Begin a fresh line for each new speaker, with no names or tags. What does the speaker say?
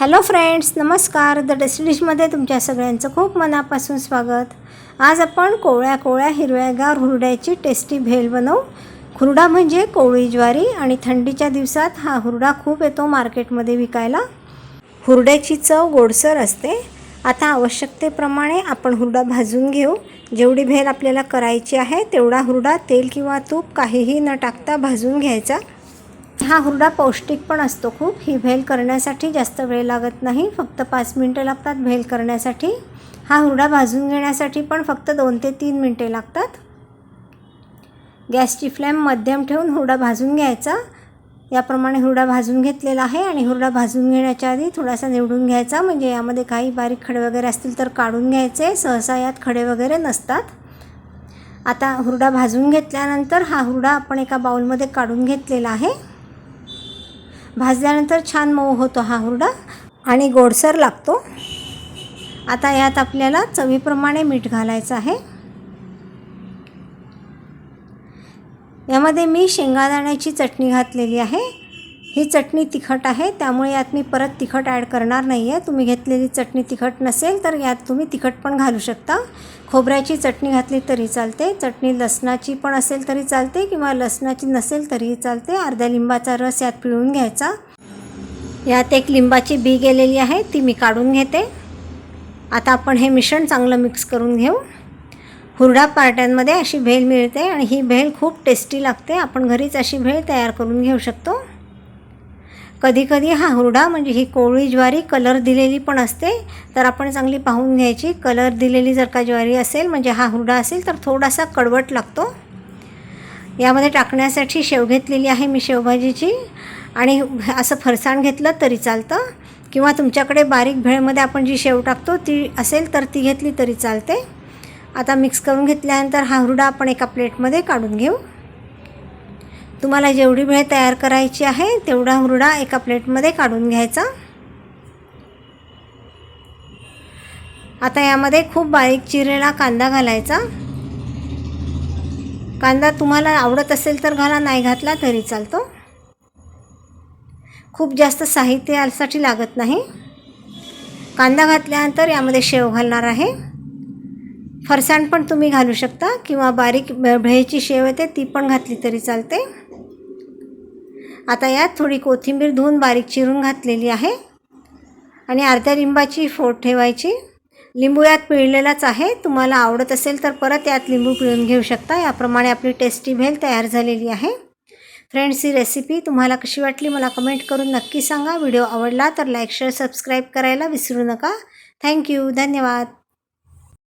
Hello friends नमस्कार. The डेस्टिडिशमध्ये तुमच्या सगळ्यांचं खूप मनापासून स्वागत. आज आपण कोवळ्या कोवळ्या हिरव्यागार हुरड्याची टेस्टी भेल बनवू. हुरडा म्हणजे कोवळी ज्वारी आणि थंडीच्या दिवसात हा हुरडा खूप येतो मार्केटमध्ये विकायला. हुरड्याची चव गोडसर असते. आता आवश्यकतेप्रमाणे आपण हुरडा भाजून घेऊ. जेवढी भेल आपल्याला करायची आहे तेवढा हुरडा तेल किंवा तूप काहीही न टाकता भाजून घ्यायचा. हा हुरडा पौष्टिक पण असतो खूप. ही भेल करण्यासाठी जास्त वेळ लागत नाही. फक्त पाच मिनटं लागतात भेल करण्यासाठी. हा हुरडा भाजून घेण्यासाठी पण फक्त दोन ते तीन मिनटे लागतात. गॅसची फ्लेम मध्यम ठेवून हुरडा भाजून घ्यायचा. याप्रमाणे हुरडा भाजून घेतलेला आहे आणि हुरडा भाजून घेण्याच्या आधी थोडासा निवडून घ्यायचा. म्हणजे यामध्ये काही बारीक खडे वगैरे असतील तर काढून घ्यायचे. सहसा यात खडे वगैरे नसतात. आता हुरडा भाजून घेतल्यानंतर हा हुरडा आपण एका बाउलमध्ये काढून घेतलेला आहे. भाजल्यानंतर छान मऊ होतो हा हुरडा आणि गोडसर लागतो. आता यात आपल्याला चवीप्रमाणे मीठ घालायचं आहे. यामध्ये मी शेंगादाण्याची चटणी घातलेली आहे. ही चटणी तिखट आहे त्यामुळे यात मी परत तिखट ॲड करणार नाही आहे तुम्ही घेतलेली चटणी तिखट नसेल तर यात तुम्ही तिखट पण घालू शकता. खोबऱ्याची चटणी घातली तरी चालते. चटणी लसणाची पण असेल तरी चालते किंवा लसणाची नसेल तरीही चालते. अर्ध्या लिंबाचा रस यात पिळून घ्यायचा. यात एक लिंबाची बी गेलेली आहे ती मी काढून घेते. आता आपण हे मिश्रण चांगलं मिक्स करून घेऊ. हुरडा पार्ट्यांमध्ये अशी भेल मिळते आणि ही भेल खूप टेस्टी लागते. आपण घरीच अशी भेल तयार करून घेऊ शकतो. कधीकधी हा हुरडा म्हणजे ही कोवळी ज्वारी कलर दिलेली पण असते. तर आपण चांगली पाहून घ्यायची. कलर दिलेली जर का ज्वारी असेल म्हणजे हा हुरडा असेल तर थोडासा कडवट लागतो. यामध्ये टाकण्यासाठी शेव घेतलेली आहे मी शेवभाजीची. आणि असं फरसाण घेतलं तरी चालतं. किंवा तुमच्याकडे बारीक भेळमध्ये आपण जी शेव टाकतो ती असेल तर ती घेतली तरी चालते. आता मिक्स करून घेतल्यानंतर हा हुरडा आपण एका प्लेटमध्ये काढून घेऊ. तुम्हाला जेवढी भेळ तयार करायची आहे तेवढा हुरडा एका प्लेटमध्ये काढून घ्यायचा. आता यामध्ये खूप बारीक चिरलेला कांदा घालायचा. कांदा तुम्हाला आवडत असेल तर घाला नाही घातला तरी चालतो. खूप जास्त साहित्य यासाठी लागत नाही. कांदा घातल्यानंतर यामध्ये शेव घालणार आहे. फरसाण पण तुम्ही घालू शकता किंवा बारीक भेळची शेव येते ती पण घातली तरी चालते. आता यात थोडी कोथिंबीर धुवून बारीक चिरून घातलेली आहे. आणि अर्ध्या लिंबाची फोड ठेवायची. लिंबू यात पिळलेलाच आहे. तुम्हाला आवडत असेल तर परत यात लिंबू पिळून घेऊ शकता. याप्रमाणे आपली टेस्टी भेल तयार झालेली आहे. फ्रेंड्स ही रेसिपी तुम्हाला कशी वाटली मला कमेंट करून नक्की सांगा. व्हिडिओ आवडला तर लाईक शेअर सबस्क्राईब करायला विसरू नका. थँक्यू. धन्यवाद.